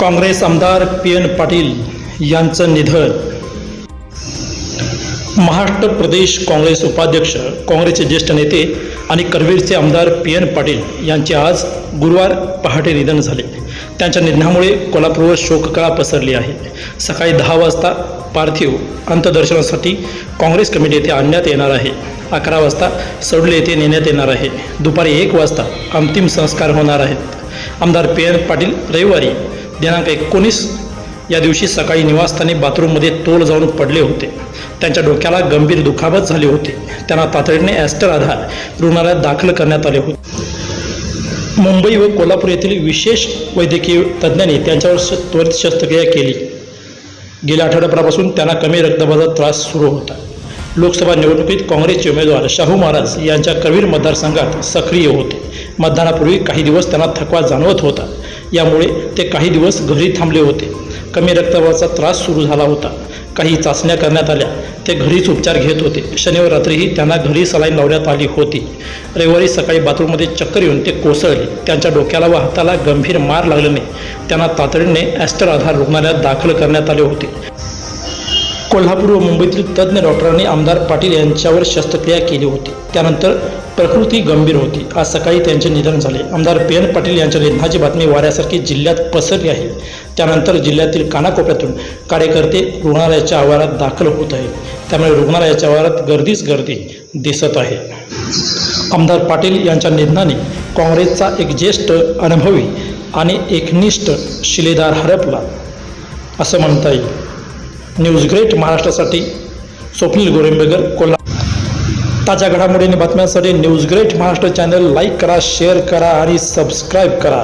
काँग्रेस आमदार P N Patil यांचं निधन. महाराष्ट्र प्रदेश काँग्रेस उपाध्यक्ष काँग्रेसचे ज्येष्ठ नेते आणि करवीरचे आमदार पी एन पाटील यांचे आज गुरुवार पहाटे निधन झाले. त्यांच्या निधनामुळे कोल्हापूरवर शोककळा पसरली आहे. सकाळी दहा वाजता पार्थिव अंत्यदर्शनासाठी काँग्रेस कमिटी येथे आणण्यात येणार आहे. अकरा वाजता सडले येथे नेण्यात येणार आहे. दुपारी एक वाजता अंतिम संस्कार होणार आहेत. आमदार पी एन पाटील रविवारी दिनांक एकोणीस या दिवशी सकाळी निवासस्थानी बाथरूममध्ये तोल जाऊन पडले होते. त्यांच्या डोक्याला गंभीर दुखापत झाली होती. त्यांना तातडीने ॲस्टर आधार रुग्णालयात दाखल करण्यात आले होते. मुंबई व कोल्हापूर येथील विशेष वैद्यकीय तज्ज्ञांनी त्यांच्यावर त्वरित शस्त्रक्रिया केली. गेल्या आठवड्याभरापासून त्यांना कमी रक्तदाबाचा त्रास सुरू होता. लोकसभा निवडणुकीत काँग्रेसचे उमेदवार शाहू महाराज यांच्या करवीर मतदारसंघात सक्रिय होते. मतदानापूर्वी काही दिवस त्यांना थकवा जाणवत होता. यामुळे ते काही दिवस घरी थांबले होते. कमी रक्तदाबाचा त्रास सुरू झाला होता. काही चाचण्या करण्यात आल्या. ते घरीच उपचार घेत होते. शनिवार रात्रीही त्यांना घरी सलाईन लावण्यात आली होती. रविवारी सकाळी बाथरूममध्ये चक्कर येऊन ते कोसळले. त्यांच्या डोक्याला व हाताला गंभीर मार लागल्याने त्यांना तातडीने ॲस्टर आधार रुग्णालयात दाखल करण्यात आले होते. कोल्हापूर व मुंबईतील तज्ज्ञ डॉक्टरांनी आमदार पाटील यांच्यावर शस्त्रक्रिया केली होती. त्यानंतर प्रकृती गंभीर होती. आज सकाळी त्यांचे निधन झाले. आमदार पी. एन. पाटील यांच्या निधनाची बातमी वाऱ्यासारखी जिल्ह्यात पसरली आहे. त्यानंतर जिल्ह्यातील कानाकोपऱ्यातून कार्यकर्ते रुग्णालयाच्या आवारात दाखल होत आहेत. त्यामुळे रुग्णालयाच्या आवारात गर्दीच गर्दी दिसत आहे. आमदार पाटील यांच्या निधनाने काँग्रेसचा एक ज्येष्ठ अनुभवी आणि एकनिष्ठ शिलेदार हरपला असं म्हणता येईल. न्यूज ग्रेट महाराष्ट्रासाठी स्वप्नील गोरेंबेकर कोल्हा ताज्या घडामोडीने बातम्यांसाठी news great Maharashtra channel like करा शेअर करा आणि सबस्क्राईब करा.